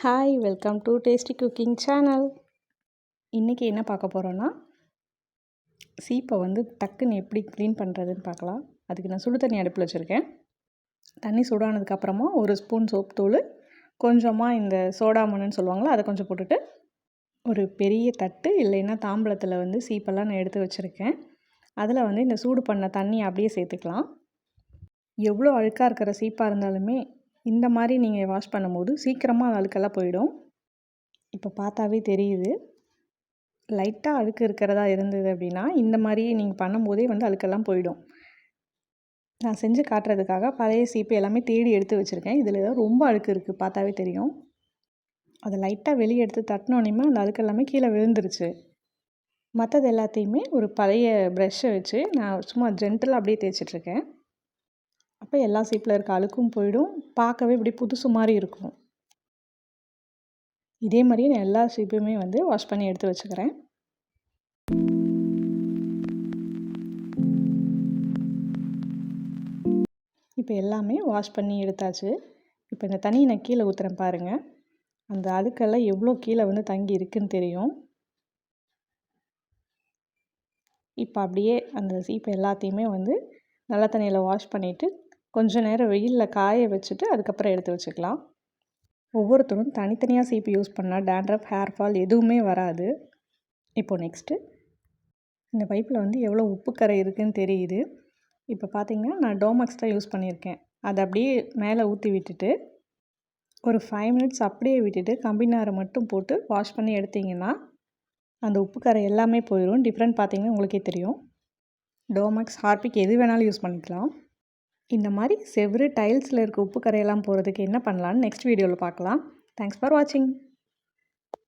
Hi welcome to tasty cooking channel இன்றைக்கி என்ன பார்க்க போகிறோன்னா சீப்பை வந்து டக்குன்னு எப்படி க்ளீன் பண்ணுறதுன்னு பார்க்கலாம். அதுக்கு நான் சுடு தண்ணி அடுப்பில் வச்சுருக்கேன். தண்ணி சூடானதுக்கப்புறமா ஒரு ஸ்பூன் சோப் தூள் கொஞ்சமாக இந்த சோடா சொல்லுவாங்களா அதை கொஞ்சம் போட்டுட்டு ஒரு பெரிய தட்டு இல்லைன்னா தாம்பளத்தில் வந்து சீப்பெல்லாம் நான் எடுத்து வச்சுருக்கேன். அதில் வந்து இந்த சூடு பண்ண தண்ணி அப்படியே சேர்த்துக்கலாம். எவ்வளோ அழுக்காக இருக்கிற சீப்பாக இருந்தாலுமே இந்த மாதிரி நீங்கள் வாஷ் பண்ணும்போது சீக்கிரமாக அழுக்கெல்லாம் போயிடும். இப்போ பார்த்தாவே தெரியுது. லைட்டாக அழுக்கு இருக்கிறதா இருந்தது அப்படின்னா இந்த மாதிரி நீங்கள் பண்ணும்போதே வந்து அழுக்கெல்லாம் போயிடும். நான் செஞ்சு காட்டுறதுக்காக பழைய சீப்பு எல்லாமே தேடி எடுத்து வச்சுருக்கேன். இதில் ஏதாவது ரொம்ப அழுக்கு இருக்குது பார்த்தாவே தெரியும். அதை லைட்டாக வெளியே எடுத்து தட்டினோன்னே அந்த அழுக்கு எல்லாமே கீழே விழுந்துருச்சு. மற்றது எல்லாத்தையுமே ஒரு பழைய ப்ரெஷ்ஷை வச்சு நான் சும்மா ஜென்டலாக அப்படியே தேய்ச்சிட்ருக்கேன் அப்போ எல்லா சீப்பில் இருக்க அழுக்கும் போயிடும். பார்க்கவே இப்படி புதுசு மாதிரி இருக்கும். இதே மாதிரியே நான் எல்லா சீப்புமே வந்து வாஷ் பண்ணி எடுத்து வச்சுக்கிறேன். இப்போ எல்லாமே வாஷ் பண்ணி எடுத்தாச்சு. இப்போ இந்த தண்ணியை நான் கீழே ஊற்றுறேன் பாருங்கள் அந்த அழுக்கெல்லாம் எவ்வளோ கீழே வந்து தங்கி இருக்குன்னு தெரியும். இப்போ அப்படியே அந்த சீப்பை எல்லாத்தையுமே வந்து நல்ல தண்ணியில் வாஷ் பண்ணிவிட்டு கொஞ்சம் நேரம் வெயிலில் காய வச்சுட்டு அதுக்கப்புறம் எடுத்து வச்சுக்கலாம். ஒவ்வொருத்தரும் தனித்தனியாக சீப்பு யூஸ் பண்ணால் டேண்ட்ரஃப் ஹேர் ஃபால் எதுவுமே வராது. இப்போது நெக்ஸ்ட்டு இந்த பைப்பில் வந்து எவ்வளோ உப்பு கரை இருக்குதுன்னு தெரியுது. இப்போ பார்த்திங்கன்னா நான் டோமக்ஸ் தான் யூஸ் பண்ணியிருக்கேன். அதை அப்படியே மேலே ஊற்றி விட்டுட்டு ஒரு ஃபைவ் மினிட்ஸ் அப்படியே விட்டுட்டு கம்பினாரை மட்டும் போட்டு வாஷ் பண்ணி எடுத்திங்கன்னா அந்த உப்பு கரை எல்லாமே போயிடும் டிஃப்ரெண்ட் பார்த்திங்கன்னா உங்களுக்கே தெரியும். டோமக்ஸ் ஹார்பிக் எது வேணாலும் யூஸ் பண்ணிக்கலாம். இந்த மாதிரி செவ்வறு டைல்ஸில் இருக்க உப்பு கரையெல்லாம் போகிறதுக்கு என்ன பண்ணலான்னு நெக்ஸ்ட் வீடியோவில் பார்க்கலாம். தேங்க்ஸ் ஃபார் வாட்சிங்